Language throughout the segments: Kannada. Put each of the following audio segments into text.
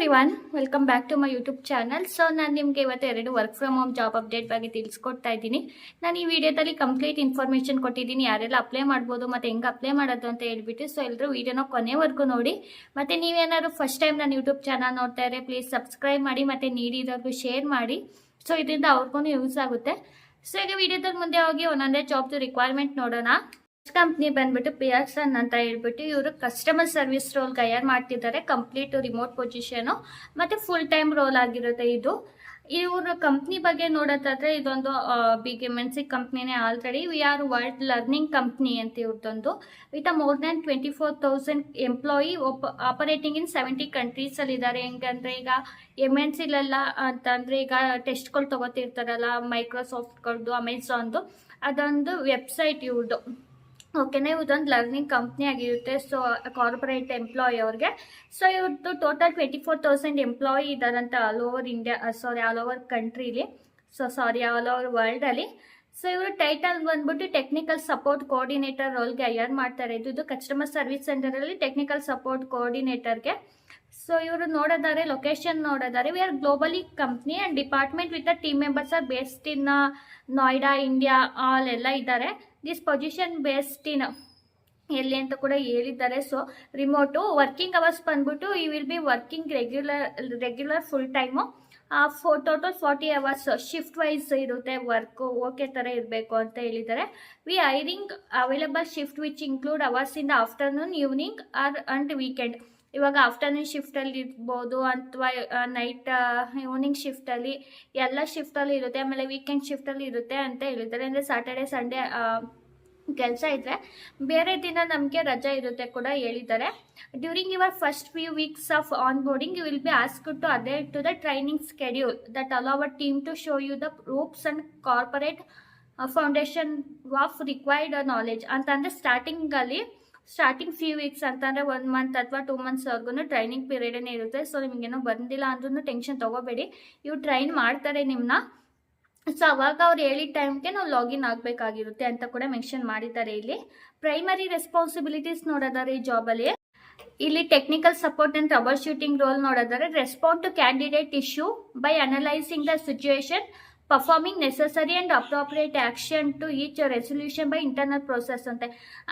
Everyone welcome back to my YouTube channel so ನಾನು ನಿಮಗೆ ಇವತ್ತು ಎರಡು work from home job update ಬಗ್ಗೆ ತಿಳಿಸ್ಕೊಡ್ತಾ ಇದ್ದೀನಿ. ನಾನು ಈ ವಿಡಿಯೋದಲ್ಲಿ ಕಂಪ್ಲೀಟ್ ಇನ್ಫಾರ್ಮೇಷನ್ ಕೊಟ್ಟಿದ್ದೀನಿ. ಯಾರೆಲ್ಲ ಅಪ್ಲೈ ಮಾಡ್ಬೋದು, ಮತ್ತು ಹೆಂಗೆ ಅಪ್ಲೈ ಮಾಡೋದು ಅಂತ ಹೇಳ್ಬಿಟ್ಟು. ಸೊ ಎಲ್ಲರೂ ವಿಡಿಯೋನ ಕೊನೆವರೆಗೂ ನೋಡಿ. ಮತ್ತು ನೀವೇನಾದ್ರು ಫಸ್ಟ್ ಟೈಮ್ ನಾನು ಯೂಟ್ಯೂಬ್ ಚಾನಲ್ ನೋಡ್ತಾ ಇದ್ರೆ ಪ್ಲೀಸ್ ಸಬ್ಸ್ಕ್ರೈಬ್ ಮಾಡಿ, ಮತ್ತು ನೀಡಿದವ್ರಿಗೂ ಶೇರ್ ಮಾಡಿ. ಸೊ ಇದರಿಂದ ಅವ್ರಿಗೂ ಯೂಸ್ ಆಗುತ್ತೆ. ಸೊ ಈಗ ವಿಡಿಯೋದಲ್ಲಿ ಮುಂದೆ ಹೋಗಿ ಒಂದೊಂದೇ ಜಾಬ್ದು ರಿಕ್ವೈರ್ಮೆಂಟ್ ನೋಡೋಣ. ಕಂಪ್ನಿ ಬಂದ್ಬಿಟ್ಟು ಪಿಯರ್ಸನ್ ಅಂತ ಹೇಳ್ಬಿಟ್ಟು ಇವರು ಕಸ್ಟಮರ್ ಸರ್ವಿಸ್ ರೋಲ್ ಹೈಯರ್ ಮಾಡ್ತಿದ್ದಾರೆ. ಕಂಪ್ಲೀಟ್ ರಿಮೋಟ್ ಪೊಸಿಷನು ಮತ್ತೆ ಫುಲ್ ಟೈಮ್ ರೋಲ್ ಆಗಿರುತ್ತೆ ಇದು. ಇವ್ರ ಕಂಪ್ನಿ ಬಗ್ಗೆ ನೋಡೋದಾದ್ರೆ ಇದೊಂದು big M N C ಕಂಪ್ನಿನೇ already we are world learning company ಅಂತ ಇವ್ರದ್ದೊಂದು with more than twenty four thousand employee operating in seventy ಕಂಟ್ರೀಸಲ್ಲಿ ಇದ್ದಾರೆ. ಹೆಂಗಂದ್ರೆ ಈಗ ಎಂ ಎನ್ ಸಿಲೆಲ್ಲ ಅಂತಂದ್ರೆ ಈಗ ಟೆಸ್ಟ್ಗಳು ತಗೋತಿರ್ತಾರಲ್ಲ ಮೈಕ್ರೋಸಾಫ್ಟ್ಗಳದ್ದು ಅಮೆಝಾನ್ದು ಅದೊಂದು ವೆಬ್ಸೈಟ್ ಇವ್ರದ್ದು ಓಕೆನಾ ಇದೊಂದು ಲರ್ನಿಂಗ್ ಕಂಪ್ನಿ ಆಗಿರುತ್ತೆ, ಸೊ ಕಾರ್ಪೊರೇಟ್ ಎಂಪ್ಲಾಯಿ ಅವ್ರಿಗೆ. ಸೊ ಇವ್ರದ್ದು total twenty four thousand employee ಇದ್ದಾರಂತ all over India sorry all over ಕಂಟ್ರೀಲಿ so sorry all over ವರ್ಲ್ಡಲ್ಲಿ ಸೊ ಇವರು ಟೈಟಲ್ ಬಂದ್ಬಿಟ್ಟು ಟೆಕ್ನಿಕಲ್ ಸಪೋರ್ಟ್ ಕೋಆರ್ಡಿನೇಟರ್ ರೋಲ್ಗೆ ಅಯರ್ ಮಾಡ್ತಾರೆ. ಇದು ಇದು ಕಸ್ಟಮರ್ ಸರ್ವಿಸ್ ಸೆಂಟರಲ್ಲಿ ಟೆಕ್ನಿಕಲ್ ಸಪೋರ್ಟ್ ಕೋಆರ್ಡಿನೇಟರ್ಗೆ ಸೊ ಇವರು ನೋಡೋದಾರೆ location ನೋಡೋದಾರೆ. We are globally company and department with a team members are based in Noida India all ಎಲ್ಲ ಇದ್ದಾರೆ ದಿಸ್ ಪೊಸಿಷನ್ ಬೇಸ್ಡ್ ಇನ್ ಎಲ್ಲಿ ಅಂತ ಕೂಡ ಹೇಳಿದ್ದಾರೆ. ಸೊ ರಿಮೋಟು ವರ್ಕಿಂಗ್ ಅವರ್ಸ್ ಬಂದ್ಬಿಟ್ಟು ಈ will be working regular regular full time for total forty hours shift wise ಇರುತ್ತೆ. ವರ್ಕು ಓಕೆ ಥರ ಇರಬೇಕು ಅಂತ ಹೇಳಿದ್ದಾರೆ. We hiring available shift which include hours in the afternoon evening or and weekend ಇವಾಗ ಆಫ್ಟರ್ನೂನ್ ಶಿಫ್ಟಲ್ಲಿ ಇರ್ಬೋದು ಅಥವಾ ನೈಟ್ ಈವ್ನಿಂಗ್ ಶಿಫ್ಟಲ್ಲಿ ಎಲ್ಲ ಶಿಫ್ಟಲ್ಲಿ ಇರುತ್ತೆ. ಆಮೇಲೆ ವೀಕೆಂಡ್ ಶಿಫ್ಟಲ್ಲಿ ಇರುತ್ತೆ ಅಂತ ಹೇಳಿದ್ದಾರೆ. ಅಂದರೆ ಸಾಟರ್ಡೆ ಸಂಡೇ ಕೆಲಸ ಇದ್ದರೆ ಬೇರೆ ದಿನ ನಮಗೆ ರಜೆ ಇರುತ್ತೆ ಕೂಡ ಹೇಳಿದ್ದಾರೆ. During your first few weeks of onboarding you will be asked to adhere to the training schedule that allow our team to show you the ropes and corporate foundation of required knowledge ಅಂತಂದರೆ ಸ್ಟಾರ್ಟಿಂಗಲ್ಲಿ ಸ್ಟಾರ್ಟಿಂಗ್ ಫ್ಯೂ ವೀಕ್ಸ್ ಅಂತಂದರೆ ಒನ್ ಮಂತ್ ಅಥವಾ ಟೂ ಮಂತ್ಸ್ವರೆಗೂ ಟ್ರೈನಿಂಗ್ ಪೀರಿಯಡೇ ಇರುತ್ತೆ. ಸೊ ನಿಮಗೇನೋ ಬಂದಿಲ್ಲ ಅಂದ್ರೂ ಟೆನ್ಷನ್ ತೊಗೋಬೇಡಿ. ಇವು ಟ್ರೈನ್ ಮಾಡ್ತಾರೆ ನಿಮ್ಮನ್ನ ಸೊ ಅವಾಗ ಅವ್ರು ಹೇಳಿದ ಟೈಮ್ಗೆ ನಾವು ಲಾಗಿನ್ ಆಗಬೇಕಾಗಿರುತ್ತೆ ಅಂತ ಕೂಡ ಮೆನ್ಷನ್ ಮಾಡಿದ್ದಾರೆ ಇಲ್ಲಿ. ಪ್ರೈಮರಿ ರೆಸ್ಪಾನ್ಸಿಬಿಲಿಟೀಸ್ ನೋಡೋದಾರೆ ಈ ಜಾಬಲ್ಲಿ ಇಲ್ಲಿ technical support and troubleshooting role ನೋಡೋದಾದ್ರೆ respond to candidate issue by analysing the situation performing necessary and appropriate action to each resolution by internal process ಅಂತ.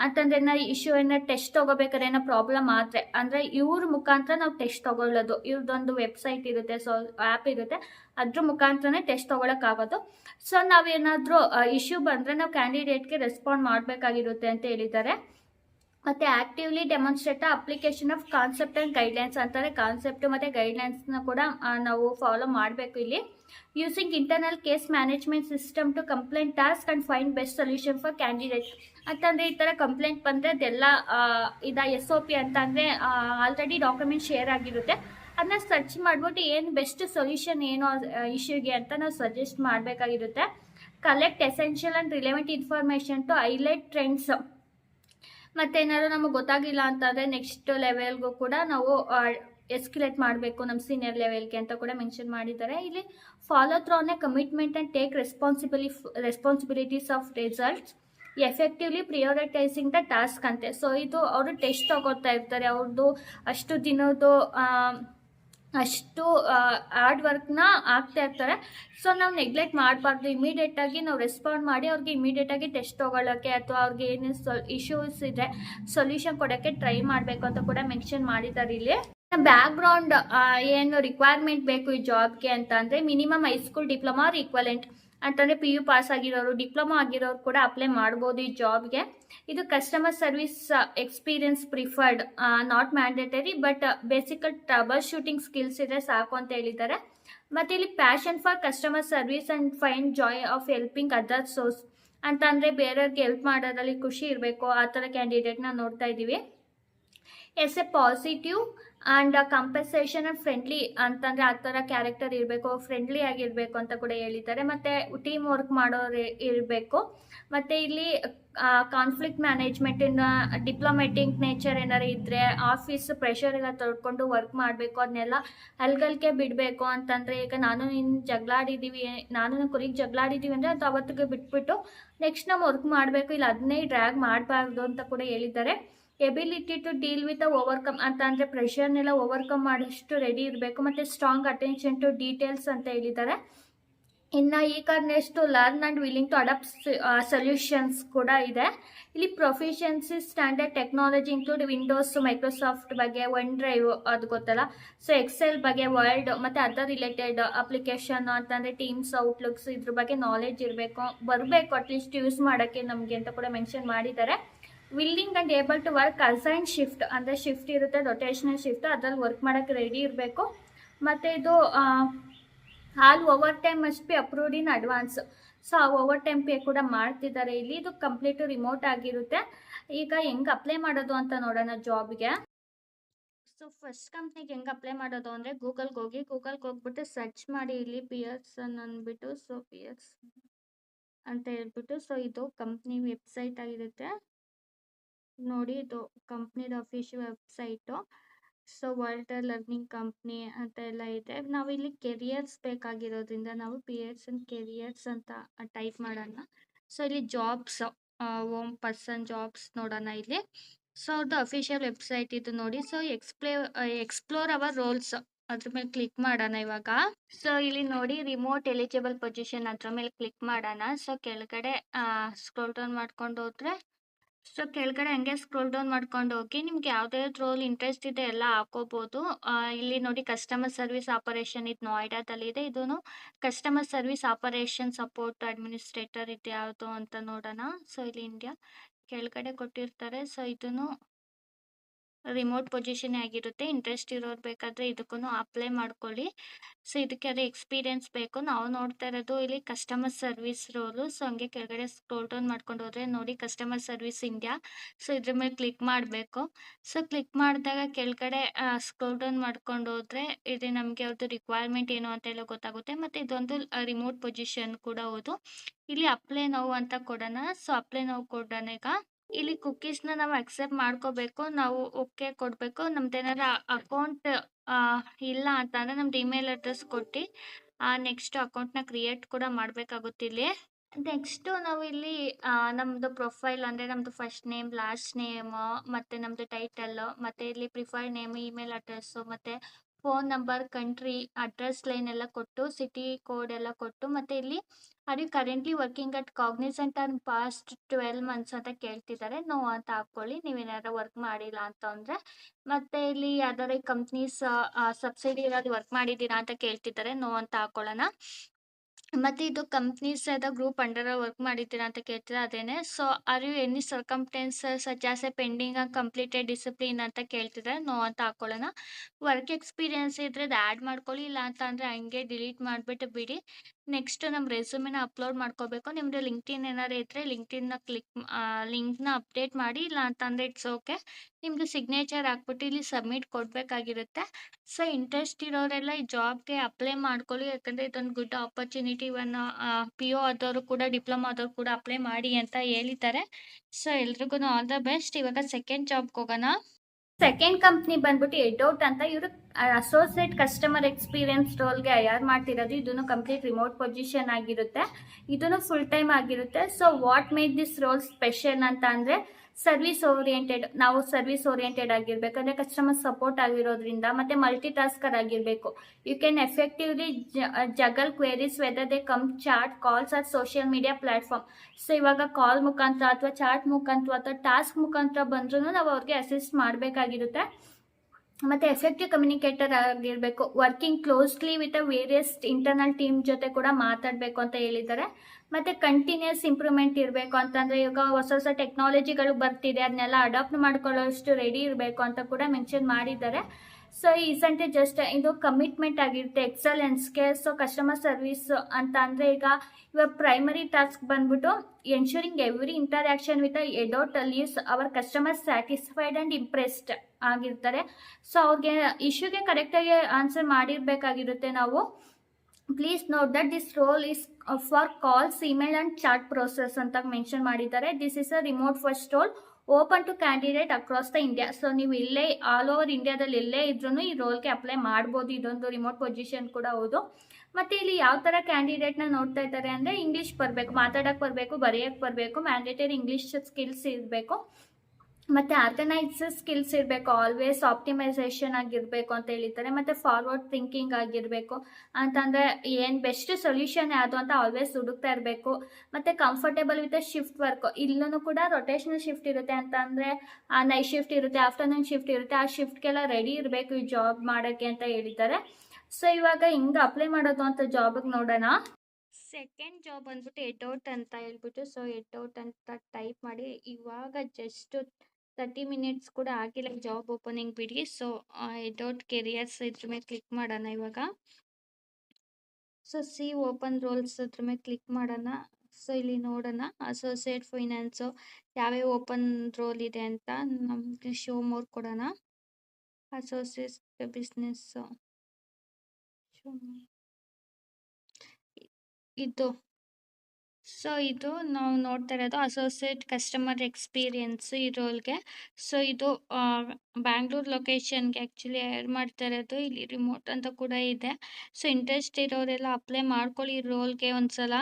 ಅಂತಂದ್ರೆ ಏನೋ ಇಶ್ಯೂ ಏನೋ ಟೆಸ್ಟ್ ತೊಗೋಬೇಕಾದ್ರೆ ಏನೋ ಪ್ರಾಬ್ಲಮ್ ಆದರೆ, ಅಂದರೆ ಇವ್ರ ಮುಖಾಂತರ ನಾವು ಟೆಸ್ಟ್ ತೊಗೊಳ್ಳೋದು. ಇವ್ರದ್ದೊಂದು ವೆಬ್ಸೈಟ್ ಇರುತ್ತೆ ಸೊ ಆ್ಯಪ್ ಇರುತ್ತೆ, ಅದ್ರ ಮುಖಾಂತರನೇ ಟೆಸ್ಟ್ ತೊಗೊಳಕ್ಕಾಗೋದು. ಸೊ ನಾವೇನಾದರೂ ಇಶ್ಯೂ ಬಂದರೆ ನಾವು ಕ್ಯಾಂಡಿಡೇಟ್ಗೆ ರೆಸ್ಪಾಂಡ್ ಮಾಡಬೇಕಾಗಿರುತ್ತೆ ಅಂತ ಹೇಳಿದ್ದಾರೆ. ಮತ್ತು actively demonstrate application of concept and guidelines ಅಂತಾರೆ. ಕಾನ್ಸೆಪ್ಟ್ ಮತ್ತು ಗೈಡ್ಲೈನ್ಸ್ನ ಕೂಡ ನಾವು ಫಾಲೋ ಮಾಡಬೇಕು ಇಲ್ಲಿ. Using internal case management system to complaint task and find best solution for candidate ಅಂತಂದರೆ ಈ ಥರ ಕಂಪ್ಲೇಂಟ್ ಬಂದರೆ ಅದೆಲ್ಲ ಇದ ಎಸ್ ಒ ಪಿ ಅಂತಂದರೆ ಆಲ್ರೆಡಿ ಡಾಕ್ಯುಮೆಂಟ್ ಶೇರ್ ಆಗಿರುತ್ತೆ. ಅದನ್ನ ಸರ್ಚ್ ಮಾಡಿಬಿಟ್ಟು ಏನು ಬೆಸ್ಟ್ ಸೊಲ್ಯೂಷನ್ ಏನು ಇಶ್ಯೂಗೆ ಅಂತ ನಾವು suggest ಮಾಡಬೇಕಾಗಿರುತ್ತೆ. Collect essential and relevant information to highlight trends ಮತ್ತು ಏನಾದ್ರು ನಮಗೆ ಗೊತ್ತಾಗಿಲ್ಲ ಅಂತಂದರೆ ನೆಕ್ಸ್ಟ್ ಲೆವೆಲ್ಗೂ ಕೂಡ ನಾವು ಎಸ್ಕ್ಯುಲೇಟ್ ಮಾಡಬೇಕು ನಮ್ಮ ಸೀನಿಯರ್ ಲೆವೆಲ್ಗೆ ಅಂತ ಕೂಡ ಮೆನ್ಷನ್ ಮಾಡಿದ್ದಾರೆ. ಇಲ್ಲಿ follow through on commitment and take responsibility responsibilities of results effectively prioritising the task ಅಂತೆ. ಸೊ ಇದು ಅವರು ಟೆಸ್ಟ್ ತಗೋತಾ ಇರ್ತಾರೆ ಅವ್ರದ್ದು ಅಷ್ಟು ದಿನದ್ದು ಅಷ್ಟು ಹಾರ್ಡ್ ವರ್ಕ್ನ ಆಗ್ತಾ ಇರ್ತಾರೆ. ಸೊ ನಾವು ನೆಗ್ಲೆಕ್ಟ್ ಮಾಡಬಾರ್ದು. ಇಮಿಡಿಯೇಟಾಗಿ ನಾವು ರೆಸ್ಪಾಂಡ್ ಮಾಡಿ ಅವ್ರಿಗೆ ಇಮಿಡಿಯೇಟಾಗಿ ಟೆಸ್ಟ್ ತೊಗೊಳ್ಳೋಕ್ಕೆ ಅಥವಾ ಅವ್ರಿಗೆ ಏನೇ ಸೊ ಇಶ್ಯೂಸ್ ಇದೆ ಸೊಲ್ಯೂಷನ್ ಕೊಡೋಕ್ಕೆ ಟ್ರೈ ಮಾಡಬೇಕು ಅಂತ ಕೂಡ ಮೆನ್ಷನ್ ಮಾಡಿದ್ದಾರೆ ಇಲ್ಲಿ. ಬ್ಯಾಕ್ಗ್ರೌಂಡ್ ಏನು ರಿಕ್ವೈರ್ಮೆಂಟ್ ಬೇಕು ಈ ಜಾಬ್ಗೆ ಅಂತ ಅಂದರೆ minimum high school diploma or equivalent ಅಂತಂದರೆ ಪಿ ಯು ಪಾಸ್ ಆಗಿರೋರು ಡಿಪ್ಲೊಮಾ ಆಗಿರೋರು ಕೂಡ ಅಪ್ಲೈ ಮಾಡ್ಬೋದು ಈ ಜಾಬ್ಗೆ ಇದು customer service experience preferred not mandatory but basic troubleshooting skills ಇದೆ ಸಾಕು ಅಂತ ಹೇಳಿದ್ದಾರೆ. ಮತ್ತು ಇಲ್ಲಿ passion for customer service and find joy of helping other source ಅಂತ ಅಂದರೆ ಬೇರೆಯವ್ರಿಗೆ ಹೆಲ್ಪ್ ಮಾಡೋದ್ರಲ್ಲಿ ಖುಷಿ ಇರಬೇಕು, ಆ ಥರ ಕ್ಯಾಂಡಿಡೇಟ್ನ ನೋಡ್ತಾ ಇದ್ದೀವಿ. As a positive and compensation friendly ಅಂತಂದರೆ ಆ ಥರ ಕ್ಯಾರೆಕ್ಟರ್ ಇರಬೇಕು ಫ್ರೆಂಡ್ಲಿ ಆಗಿರಬೇಕು ಅಂತ ಕೂಡ ಹೇಳಿದ್ದಾರೆ. ಮತ್ತು ಟೀಮ್ ವರ್ಕ್ ಮಾಡೋರು ಇರಬೇಕು. ಮತ್ತು ಇಲ್ಲಿ ಕಾನ್ಫ್ಲಿಕ್ಟ್ ಮ್ಯಾನೇಜ್ಮೆಂಟಿನ ಡಿಪ್ಲೊಮೆಟಿಕ್ ನೇಚರ್ ಏನಾರು ಇದ್ದರೆ ಆಫೀಸ್ ಪ್ರೆಷರ್ ಎಲ್ಲ ತೊಡ್ಕೊಂಡು ವರ್ಕ್ ಮಾಡಬೇಕು ಅದನ್ನೆಲ್ಲ ಹಲ್ಗಲ್ಕೆ ಬಿಡಬೇಕು ಅಂತಂದರೆ, ಈಗ ನಾನು ನಿನ್ನ ಜಗಳಾಡಿದ್ದೀವಿ ನಾನು ಕುರಿಗೆ ಜಗಳಾಡಿದ್ದೀವಿ ಅಂದರೆ ಅದು ಅವತ್ತಿಗೆ ಬಿಟ್ಬಿಟ್ಟು ನೆಕ್ಸ್ಟ್ ನಾವು ವರ್ಕ್ ಮಾಡಬೇಕು, ಇಲ್ಲ ಅದನ್ನೇ ಡ್ರ್ಯಾಗ್ ಮಾಡಬಾರ್ದು ಅಂತ ಕೂಡ ಹೇಳಿದ್ದಾರೆ. Ability to deal with overcome ಅಂತ ಅಂದರೆ ಪ್ರೆಷರ್ನೆಲ್ಲ ಓವರ್ಕಮ್ ಮಾಡೋಷ್ಟು ರೆಡಿ ಇರಬೇಕು, ಮತ್ತು ಸ್ಟ್ರಾಂಗ್ ಅಟೆನ್ಷನ್ ಟು ಡೀಟೇಲ್ಸ್ ಅಂತ ಹೇಳಿದ್ದಾರೆ. ಇನ್ನು ಈ ಕಾರ್ನೆಷ್ಟು learn and willing to adapt solutions ಕೂಡ ಇದೆ. ಇಲ್ಲಿ proficiency standard technology include Windows Microsoft ಬಗ್ಗೆ ಒನ್ ಡ್ರೈವ್ ಅದು ಗೊತ್ತಲ್ಲ. ಸೊ ಎಕ್ಸೆಲ್ ಬಗ್ಗೆ ವರ್ಲ್ಡ್ ಮತ್ತು ಅದರ್ ರಿಲೇಟೆಡ್ ಅಪ್ಲಿಕೇಶನ್ ಅಂತಂದರೆ ಟೀಮ್ಸ್ ಔಟ್ಲುಕ್ಸ್ ಇದ್ರ ಬಗ್ಗೆ ನಾಲೆಡ್ಜ್ ಇರಬೇಕು. ಬರಬೇಕು ಅಟ್ಲೀಸ್ಟ್ ಯೂಸ್ ಮಾಡೋಕ್ಕೆ ನಮಗೆ ಅಂತ ಕೂಡ ಮೆನ್ಷನ್ ಮಾಡಿದ್ದಾರೆ. Willing and able to work assign shift ಅಂದರೆ ಶಿಫ್ಟ್ ಇರುತ್ತೆ ರೊಟೇಷನಲ್ ಶಿಫ್ಟ್ ಅದ್ರಲ್ಲಿ ವರ್ಕ್ ಮಾಡೋಕ್ಕೆ ರೆಡಿ ಇರಬೇಕು. ಮತ್ತು ಇದು all overtime must be approved in advance so ಆ ಓವರ್ ಟೈಮ್ ಪೇ ಕೂಡ ಮಾಡ್ತಿದ್ದಾರೆ ಇಲ್ಲಿ. ಇದು ಕಂಪ್ಲೀಟು ರಿಮೋಟ್ ಆಗಿರುತ್ತೆ. ಈಗ ಹೆಂಗೆ ಅಪ್ಲೈ ಮಾಡೋದು ಅಂತ ನೋಡೋಣ ಜಾಬ್ಗೆ ಸೊ ಫಸ್ಟ್ ಕಂಪ್ನಿಗೆ ಹೆಂಗೆ ಅಪ್ಲೈ ಮಾಡೋದು ಅಂದರೆ ಗೂಗಲ್ಗೆ ಹೋಗಿ. ಗೂಗಲ್ಗೆ ಹೋಗ್ಬಿಟ್ಟು ಸರ್ಚ್ ಮಾಡಿ ಇಲ್ಲಿ ಪಿಯರ್ಸನ್ ಅಂದ್ಬಿಟ್ಟು ಸೊ ಪಿಯರ್ಸ್ ಅಂತ ಹೇಳ್ಬಿಟ್ಟು ಸೊ ಇದು ಕಂಪ್ನಿ ವೆಬ್ಸೈಟ್ ಆಗಿರುತ್ತೆ. ನೋಡಿ, ಇದು ಕಂಪ್ನಿದ official website so world learning company ಅಂತ ಎಲ್ಲ ಇದೆ. ನಾವು ಇಲ್ಲಿ ಕೆರಿಯರ್ಸ್ ಬೇಕಾಗಿರೋದ್ರಿಂದ ನಾವು ಪಿ ಎಸ್ ಅಂಡ್ ಕೆರಿಯರ್ಸ್ ಅಂತ ಟೈಪ್ ಮಾಡೋಣ. ಸೊ ಇಲ್ಲಿ ಜಾಬ್ಸ್ ಓಮ್ ಪರ್ಸನ್ ಜಾಬ್ಸ್ ನೋಡೋಣ ಇಲ್ಲಿ. ಸೊ ಅವ್ರದ್ದು ಅಫಿಷಿಯಲ್ ವೆಬ್ಸೈಟ್ ಇದು ನೋಡಿ. ಸೊ ಎಕ್ಸ್ಪ್ಲೇ ಎಕ್ಸ್ಪ್ಲೋರ್ ಅವರ್ ರೋಲ್ಸ್ ಅದ್ರ ಮೇಲೆ ಕ್ಲಿಕ್ ಮಾಡೋಣ ಇವಾಗ. ಸೊ ಇಲ್ಲಿ ನೋಡಿ ರಿಮೋಟ್ ಎಲಿಜಿಬಲ್ ಪೊಸಿಷನ್ ಅದ್ರ ಮೇಲೆ ಕ್ಲಿಕ್ ಮಾಡೋಣ. ಸೊ ಕೆಳಗಡೆ ಸ್ಕ್ರೋಲ್ ಡೌನ್ ಮಾಡ್ಕೊಂಡು ಹೋದ್ರೆ ಸೊ ಕೆಳಗಡೆ ಹಂಗೆ ಸ್ಕ್ರೋಲ್ ಡೌನ್ ಮಾಡ್ಕೊಂಡು ಹೋಗಿ ನಿಮ್ಗೆ ಯಾವುದೇ ರೋಲ್ ಇಂಟ್ರೆಸ್ಟ್ ಇದೆ ಎಲ್ಲ ಹಾಕೋಬಹುದು ಇಲ್ಲಿ ನೋಡಿ ಕಸ್ಟಮರ್ ಸರ್ವಿಸ್ ಆಪರೇಷನ್ ಇದು ನೋಯ್ಡಾದಲ್ಲಿದೆ ಇದೂ. Customer service operation support administrator ಇದು ಯಾವುದು ಅಂತ ನೋಡೋಣ. ಸೊ ಇಲ್ಲಿ ಇಂಡಿಯಾ ಕೆಳಗಡೆ ಕೊಟ್ಟಿರ್ತಾರೆ. ಸೊ ಇದನ್ನು ರಿಮೋಟ್ ಪೊಸಿಷನ್ ಆಗಿರುತ್ತೆ ಇಂಟ್ರೆಸ್ಟ್ ಇರೋರು ಬೇಕಾದರೆ ಇದಕ್ಕೂ ಅಪ್ಲೈ ಮಾಡ್ಕೊಳ್ಳಿ. ಸೊ ಇದಕ್ಕೆ ಅದೇ ಎಕ್ಸ್ಪೀರಿಯನ್ಸ್ ಬೇಕು. ನಾವು ನೋಡ್ತಾ ಇರೋದು ಇಲ್ಲಿ ಕಸ್ಟಮರ್ ಸರ್ವಿಸ್ ರೋಲು ಸೊ ಹಂಗೆ ಕೆಳಗಡೆ ಸ್ಕ್ರೋಲ್ ಡೌನ್ ಮಾಡ್ಕೊಂಡು ಹೋದ್ರೆ ನೋಡಿ ಕಸ್ಟಮರ್ ಸರ್ವಿಸ್ ಇಂಡಿಯಾ ಸೊ ಇದ್ರ ಮೇಲೆ ಕ್ಲಿಕ್ ಮಾಡಬೇಕು. ಸೊ ಕ್ಲಿಕ್ ಮಾಡಿದಾಗ ಕೆಳಗಡೆ ಸ್ಕ್ರೋಲ್ ಡೌನ್ ಮಾಡ್ಕೊಂಡು ಹೋದ್ರೆ ಇದು ನಮಗೆ ಅವ್ರದ್ದು ರಿಕ್ವೈರ್ಮೆಂಟ್ ಏನು ಅಂತ ಎಲ್ಲ ಗೊತ್ತಾಗುತ್ತೆ. ಮತ್ತು ಇದೊಂದು ರಿಮೋಟ್ ಪೊಸಿಷನ್ ಕೂಡ ಹೌದು. ಇಲ್ಲಿ ಅಪ್ಲೈ ನೋವು ಅಂತ ಕೊಡೋಣ. ಸೊ ಅಪ್ಲೈ ನೋವು ಕೊಡೋಣ ಈಗ. ಇಲ್ಲಿ ಕುಕ್ಕೀಸ್ನ ನಾವು ಅಕ್ಸೆಪ್ಟ್ ಮಾಡ್ಕೋಬೇಕು ನಾವು ಓಕೆ ಕೊಡ್ಬೇಕು. ನಮ್ದು ಏನಾರ ಅಕೌಂಟ್ ಇಲ್ಲ ಅಂತ ಅಂದ್ರೆ ನಮ್ದು ಇಮೇಲ್ ಅಡ್ರೆಸ್ ಕೊಟ್ಟು ನೆಕ್ಸ್ಟ್ ಅಕೌಂಟ್ನ ಕ್ರಿಯೇಟ್ ಕೂಡ ಮಾಡ್ಬೇಕಾಗುತ್ತೆ ಇಲ್ಲಿ. ನೆಕ್ಸ್ಟ್ ನಾವು ಇಲ್ಲಿ ಆ, ನಮ್ದು ಪ್ರೊಫೈಲ್ ಅಂದ್ರೆ ನಮ್ದು ಫಸ್ಟ್ ನೇಮ್ ಲಾಸ್ಟ್ ನೇಮ್ ಮತ್ತೆ ನಮ್ದು ಟೈಟಲ್ ಮತ್ತೆ ಇಲ್ಲಿ ಪ್ರಿಫರ್ಡ್ ನೇಮ್ ಇಮೇಲ್ ಅಡ್ರೆಸ್ ಮತ್ತು phone number country address line ಎಲ್ಲ ಕೊಟ್ಟು ಸಿಟಿ ಕೋಡ್ ಎಲ್ಲ ಕೊಟ್ಟು, ಮತ್ತೆ ಇಲ್ಲಿ are currently working at Cognizant on past twelve months ಅಂತ ಕೇಳ್ತಿದ್ದಾರೆ. ನೋ ಅಂತ ಹಾಕ್ಕೊಳ್ಳಿ. ನೀವೇನಾದ್ರು ವರ್ಕ್ ಮಾಡಿಲ್ಲ ಅಂತ ಅಂದರೆ, ಮತ್ತೆ ಇಲ್ಲಿ ಯಾವ್ದಾರ ಕಂಪ್ನೀಸ್ ಸಬ್ಸಿಡಿ ಇರೋದು ವರ್ಕ್ ಮಾಡಿದ್ದೀರಾ ಅಂತ ಕೇಳ್ತಿದ್ದಾರೆ. ನೋ ಅಂತ ಹಾಕ್ಕೊಳ್ಳೋಣ ಮತ್ತು ಇದು ಕಂಪ್ನೀಸ್ ಯಾವ್ದೋ ಗ್ರೂಪ್ ಅಂಡರ್ ವರ್ಕ್ ಮಾಡಿದ್ದೀರಾ ಅಂತ ಕೇಳ್ತಿದ್ರೆ ಅದೇನೆ. So are you any circumstances such as a pending completed discipline ಅಂತ ಕೇಳ್ತಿದ್ರೆ ನೋ ಅಂತ ಹಾಕೊಳ್ಳೋಣ. ವರ್ಕ್ ಎಕ್ಸ್ಪೀರಿಯನ್ಸ್ ಇದ್ರೆ ಅದು ಆ್ಯಡ್ ಮಾಡ್ಕೊಳ್ಳಿ ಇಲ್ಲ ಅಂತ ಅಂದರೆ ಹಂಗೆ ಡಿಲೀಟ್ ಮಾಡಿಬಿಟ್ಟು ಬಿಡಿ. ನೆಕ್ಸ್ಟ್ ನಮ್ಮ ರೆಸ್ಯೂಮಿನ ಅಪ್ಲೋಡ್ ಮಾಡ್ಕೋಬೇಕು. ನಿಮ್ಮದು ಲಿಂಕ್ಡ್ಇನ್ ಏನಾದ್ರು ಇದ್ದರೆ ಲಿಂಕ್ಡಿನ್ನ ಕ್ಲಿಕ್ ಲಿಂಕ್ನ ಅಪ್ಡೇಟ್ ಮಾಡಿ ಇಲ್ಲ ಅಂತಂದರೆ ಇಟ್ಸ್ ಓಕೆ ನಿಮ್ದು ಸಿಗ್ನೇಚರ್ ಹಾಕ್ಬಿಟ್ಟು ಇಲ್ಲಿ ಸಬ್ಮಿಟ್ ಕೊಡಬೇಕಾಗಿರುತ್ತೆ. ಸೊ ಇಂಟ್ರೆಸ್ಟ್ ಇರೋರೆಲ್ಲ ಈ ಜಾಬ್ಗೆ ಅಪ್ಲೈ ಮಾಡ್ಕೊಳ್ಳಿ. ಯಾಕಂದರೆ ಇದೊಂದು good opportunity even P O ಆದವರು ಕೂಡ ಡಿಪ್ಲೊಮಾ ಆದವರು ಕೂಡ ಅಪ್ಲೈ ಮಾಡಿ ಅಂತ ಹೇಳಿದ್ದಾರೆ. ಸೊ ಎಲ್ರಿಗೂ ಆಲ್ ದ ಬೆಸ್ಟ್ ಇವಾಗ ಸೆಕೆಂಡ್ ಜಾಬ್ಗೆ ಹೋಗೋಣ. ಸೆಕೆಂಡ್ ಕಂಪ್ನಿ ಬಂದ್ಬಿಟ್ಟು ಎಡೌಟ್ ಅಂತ ಇವರು ಅಸೋಸಿಯೇಟ್ ಕಸ್ಟಮರ್ ಎಕ್ಸ್ಪೀರಿಯನ್ಸ್ ರೋಲ್ಗೆ ಹೈಯರ್ ಮಾಡ್ತಿರೋದು. ಇದನ್ನು ಕಂಪ್ಲೀಟ್ ರಿಮೋಟ್ ಪೊಸಿಷನ್ ಆಗಿರುತ್ತೆ. ಇದನ್ನು ಫುಲ್ ಟೈಮ್ ಆಗಿರುತ್ತೆ. So what make this role special ಅಂತ ಅಂದರೆ ಸರ್ವಿಸ್ ಓರಿಯೆಂಟೆಡ್ ನಾವು ಸರ್ವಿಸ್ ಓರಿಯೆಂಟೆಡ್ ಆಗಿರ್ಬೇಕು ಅಂದ್ರೆ ಕಸ್ಟಮರ್ ಸಪೋರ್ಟ್ ಆಗಿರೋದ್ರಿಂದ ಮತ್ತೆ ಮಲ್ಟಿ ಟಾಸ್ಕರ್ ಆಗಿರಬೇಕು you can effectively juggle queries whether they come chat calls or social media platform so ಇವಾಗ ಕಾಲ್ ಮುಖಾಂತರ ಅಥವಾ ಚಾಟ್ ಮುಖಾಂತರ ಅಥವಾ ಟಾಸ್ಕ್ ಮುಖಾಂತರ ಬಂದ್ರೂ ನಾವು ಅವ್ರಿಗೆ ಅಸಿಸ್ಟ್ ಮಾಡಬೇಕಾಗಿರುತ್ತೆ. ಮತ್ತು ಎಫೆಕ್ಟಿವ್ ಕಮ್ಯುನಿಕೇಟರ್ ಆಗಿರಬೇಕು. Working closely with various internal team ಜೊತೆ ಕೂಡ ಮಾತಾಡಬೇಕು ಅಂತ ಹೇಳಿದ್ದಾರೆ. ಮತ್ತು ಕಂಟಿನ್ಯೂಸ್ ಇಂಪ್ರೂವ್ಮೆಂಟ್ ಇರಬೇಕು ಅಂತಂದರೆ ಇವಾಗ ಹೊಸ ಹೊಸ ಟೆಕ್ನಾಲಜಿಗಳು ಬರ್ತಿದೆ ಅದನ್ನೆಲ್ಲ ಅಡಾಪ್ಟ್ ಮಾಡ್ಕೊಳ್ಳೋಷ್ಟು ರೆಡಿ ಇರಬೇಕು ಅಂತ ಕೂಡ ಮೆನ್ಷನ್ ಮಾಡಿದ್ದಾರೆ. ಸೊ ಈಸಂಟೆ ಜಸ್ಟ್ ಇದು ಕಮಿಟ್ಮೆಂಟ್ ಆಗಿರುತ್ತೆ ಎಕ್ಸಲೆನ್ಸ್ಗೆ ಸೊ ಕಸ್ಟಮರ್ ಸರ್ವಿಸ್ ಅಂತ ಅಂದರೆ ಈಗ ಇವಾಗ ಪ್ರೈಮರಿ ಟಾಸ್ಕ್ ಬಂದ್ಬಿಟ್ಟು ensuring every interaction with ಎಡೋಟ್ leaves our customer satisfied and impressed ಆಗಿರ್ತಾರೆ. ಸೊ ಅವ್ರಿಗೆ ಇಶ್ಯೂಗೆ ಕರೆಕ್ಟಾಗಿ ಆನ್ಸರ್ ಮಾಡಿರಬೇಕಾಗಿರುತ್ತೆ ನಾವು. Please note that this role is for calls email and chat process ಅಂತ ಮೆನ್ಷನ್ ಮಾಡಿದ್ದಾರೆ. This is a remote first role open to candidate across the India so ನೀವು ಇಲ್ಲೇ ಆಲ್ ಓವರ್ ಇಂಡಿಯಾದಲ್ಲಿ ಎಲ್ಲೇ ಇದ್ರೂ ಈ ರೋಲ್ಗೆ ಅಪ್ಲೈ ಮಾಡ್ಬೋದು. ಇದೊಂದು ರಿಮೋಟ್ ಪೊಸಿಷನ್ ಕೂಡ ಹೌದು. ಮತ್ತು ಇಲ್ಲಿ ಯಾವ ಥರ ಕ್ಯಾಂಡಿಡೇಟ್ನ ನೋಡ್ತಾ ಇದ್ದಾರೆ ಅಂದರೆ ಇಂಗ್ಲೀಷ್ ಬರಬೇಕು ಮಾತಾಡೋಕ್ಕೆ ಬರಬೇಕು ಬರೆಯೋಕ್ಕೆ ಬರಬೇಕು ಮ್ಯಾಂಡೇಟರಿ ಇಂಗ್ಲೀಷ್ ಸ್ಕಿಲ್ಸ್ ಇರಬೇಕು. ಮತ್ತು ಆರ್ಗನೈಸ್ ಸ್ಕಿಲ್ಸ್ ಇರಬೇಕು ಆಲ್ವೇಸ್ ಆಪ್ಟಿಮೈಸೇಷನ್ ಆಗಿರಬೇಕು ಅಂತ ಹೇಳಿದ್ದಾರೆ ಮತ್ತು ಫಾರ್ವರ್ಡ್ ಥಿಂಕಿಂಗ್ ಆಗಿರಬೇಕು ಅಂತಂದರೆ ಏನು ಬೆಸ್ಟ್ ಸೊಲ್ಯೂಷನ್ ಯಾವುದು ಅಂತ ಆಲ್ವೇಸ್ ಹುಡುಕ್ತಾ ಇರಬೇಕು. ಮತ್ತು ಕಂಫರ್ಟೇಬಲ್ ವಿತ್ ಶಿಫ್ಟ್ ವರ್ಕ್ ಇಲ್ಲೂ ಕೂಡ ರೊಟೇಷನಲ್ ಶಿಫ್ಟ್ ಇರುತ್ತೆ ಅಂತ ಆ ನೈಟ್ ಶಿಫ್ಟ್ ಇರುತ್ತೆ ಆಫ್ಟರ್ನೂನ್ ಶಿಫ್ಟ್ ಇರುತ್ತೆ, ಆ ಶಿಫ್ಟ್ಗೆಲ್ಲ ರೆಡಿ ಇರಬೇಕು ಈ ಜಾಬ್ ಮಾಡೋಕ್ಕೆ ಅಂತ ಹೇಳಿದ್ದಾರೆ. ಸೊ ಇವಾಗ ಹಿಂಗೆ ಅಪ್ಲೈ ಮಾಡೋದು ಅಂತ ಜಾಬಿಗೆ ನೋಡೋಣ. ಸೆಕೆಂಡ್ ಜಾಬ್ ಬಂದ್ಬಿಟ್ಟು ಎಟ್ ಔಟ್ ಅಂತ ಹೇಳ್ಬಿಟ್ಟು ಸೊ ಎಟ್ ಔಟ್ ಅಂತ ಟೈಪ್ ಮಾಡಿ, ಇವಾಗ ಜಸ್ಟ್ ತರ್ಟಿ ಮಿನಿಟ್ಸ್ ಕೂಡ ಆಗಿಲ್ಲ ಜಾಬ್ ಓಪನಿಂಗ್ ಬಿಡಿ. ಸೊ ಔಟ್ ಕೆರಿಯರ್ಸ್ ಇದ್ರ ಮೇಲೆ ಕ್ಲಿಕ್ ಮಾಡೋಣ ಇವಾಗ. ಸೊ ಸಿ ಓಪನ್ ರೋಲ್ಸ್ ಅದ್ರ ಮೇಲೆ ಕ್ಲಿಕ್ ಮಾಡೋಣ. ಸೊ ಇಲ್ಲಿ ನೋಡೋಣ. ಅಸೋಸಿಯೇಟ್ ಫೈನಾನ್ಸು ಯಾವ್ಯಾವ ಓಪನ್ ರೋಲ್ ಇದೆ ಅಂತ ನಮಗೆ ಶೋ ಮೋರ್ ಕೊಡೋಣ. ಅಸೋಸಿಯೇಟ್ ಬಿಸ್ನೆಸ್ಸು ಇದು. ಸೊ ಇದು ನಾವು ನೋಡ್ತಾ ಇರೋದು ಅಸೋಸಿಯೇಟ್ ಕಸ್ಟಮರ್ ಎಕ್ಸ್ಪೀರಿಯನ್ಸ್ ಈ ರೋಲ್ಗೆ ಸೊ ಇದು ಬ್ಯಾಂಗ್ಳೂರ್ ಲೊಕೇಶನ್ಗೆ ಆ್ಯಕ್ಚುಲಿ ಏರ್ ಮಾಡ್ತಾ ಇರೋದು. ಇಲ್ಲಿ ರಿಮೋಟ್ ಅಂತ ಕೂಡ ಇದೆ. ಸೊ ಇಂಟ್ರೆಸ್ಟ್ ಇರೋರೆಲ್ಲ ಅಪ್ಲೈ ಮಾಡ್ಕೊಳ್ಳಿ ಈ ರೋಲ್ಗೆ ಒಂದ್ಸಲ.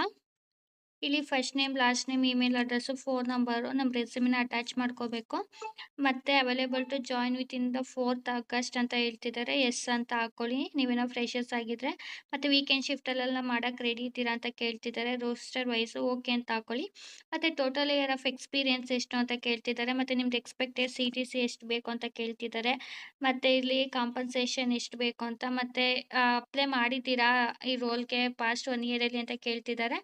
ಇಲ್ಲಿ first name last name email address phone number ನಮ್ಮ ರೆಸ್ಯೂಮಿನ ಅಟ್ಯಾಚ್ ಮಾಡ್ಕೋಬೇಕು. ಮತ್ತು available to join with in the fourth August ಅಂತ ಹೇಳ್ತಿದ್ದಾರೆ ಎಸ್ ಅಂತ ಹಾಕ್ಕೊಳ್ಳಿ ನೀವೇನೋ ಫ್ರೆಶರ್ಸ್ ಆಗಿದ್ರೆ. ಮತ್ತು ವೀಕೆಂಡ್ ಶಿಫ್ಟಲ್ಲೆಲ್ಲ ಮಾಡೋಕ್ಕೆ ರೆಡಿ ಇದ್ದೀರಾ ಅಂತ ಕೇಳ್ತಿದ್ದಾರೆ ರೋಸ್ಟರ್ ವೈಸು ಓಕೆ ಅಂತ ಹಾಕ್ಕೊಳ್ಳಿ ಮತ್ತು ಟೋಟಲ್ ಇಯರ್ ಆಫ್ ಎಕ್ಸ್ಪೀರಿಯನ್ಸ್ ಎಷ್ಟು ಅಂತ ಕೇಳ್ತಿದ್ದಾರೆ ಮತ್ತು ನಿಮ್ದು ಎಕ್ಸ್ಪೆಕ್ಟೆಡ್ ಸಿ ಟಿ ಸಿ ಎಷ್ಟು ಬೇಕು ಅಂತ ಕೇಳ್ತಿದ್ದಾರೆ ಮತ್ತು ಇಲ್ಲಿ ಕಾಂಪನ್ಸೇಷನ್ ಎಷ್ಟು ಬೇಕು ಅಂತ. ಮತ್ತು ಅಪ್ಲೈ ಮಾಡಿದ್ದೀರಾ ಈ ರೋಲ್ಗೆ ಪಾಸ್ಟ್ ಒನ್ ಇಯರಲ್ಲಿ ಅಂತ ಕೇಳ್ತಿದ್ದಾರೆ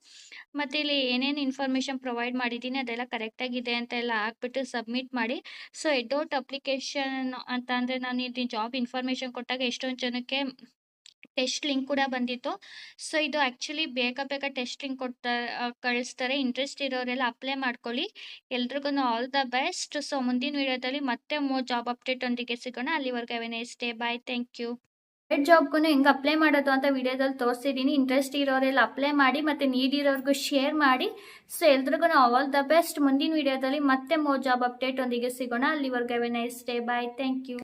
ಮತ್ತು ಇಲ್ಲಿ ಏನೇನು ಇನ್ಫಾರ್ಮೇಷನ್ ಪ್ರೊವೈಡ್ ಮಾಡಿದ್ದೀನಿ ಅದೆಲ್ಲ ಕರೆಕ್ಟಾಗಿದೆ ಅಂತ ಎಲ್ಲ ಹಾಕ್ಬಿಟ್ಟು ಸಬ್ಮಿಟ್ ಮಾಡಿ. ಸೊ ಎಡೌಟ್ ಅಪ್ಲಿಕೇಶನ್ ಅಂತ ಅಂದರೆ ನಾನು ಇಲ್ಲಿ ಜಾಬ್ ಇನ್ಫಾರ್ಮೇಷನ್ ಕೊಟ್ಟಾಗ ಎಷ್ಟೊಂದು ಜನಕ್ಕೆ ಟೆಸ್ಟ್ ಲಿಂಕ್ ಕೂಡ ಬಂದಿತ್ತು. ಸೊ ಇದು ಆ್ಯಕ್ಚುಲಿ ಬೇಗ ಬೇಗ ಟೆಸ್ಟ್ ಲಿಂಕ್ ಕೊಡ್ತಾ ಕಳಿಸ್ತಾರೆ. ಇಂಟ್ರೆಸ್ಟ್ ಇರೋರೆಲ್ಲ ಅಪ್ಲೈ ಮಾಡ್ಕೊಳ್ಳಿ. ಎಲ್ರಿಗೂ ಆಲ್ ದ ಬೆಸ್ಟ್ ಸೊ ಮುಂದಿನ ವಿಡಿಯೋದಲ್ಲಿ ಮತ್ತೆ ಮೋ ಜಾಬ್ ಅಪ್ಡೇಟ್ ಒಂದಿಗೆ ಸಿಗೋಣ. ಅಲ್ಲಿವರೆಗೆ have a day bye thank you ಜಾಬ್ಗೂ ಹೆಂಗೆ ಅಪ್ಲೈ ಮಾಡೋದು ಅಂತ ವಿಡಿಯೋದಲ್ಲಿ ತೋರಿಸಿದ್ದೀನಿ ಇಂಟ್ರೆಸ್ಟ್ ಇರೋರೆಲ್ಲ ಅಪ್ಲೈ ಮಾಡಿ ಮತ್ತು ನೀಡಿರೋರ್ಗೂ ಶೇರ್ ಮಾಡಿ. ಸೊ ಎಲ್ರಿಗೂ ಆಲ್ ದ ಬೆಸ್ಟ್ ಮುಂದಿನ ವಿಡಿಯೋದಲ್ಲಿ ಮತ್ತೆ ಮೋ ಜಾಬ್ ಅಪ್ಡೇಟ್ ಒಂದಿಗೆ ಸಿಗೋಣ. ಅಲ್ಲಿವರೆಗೆ nice day bye thank you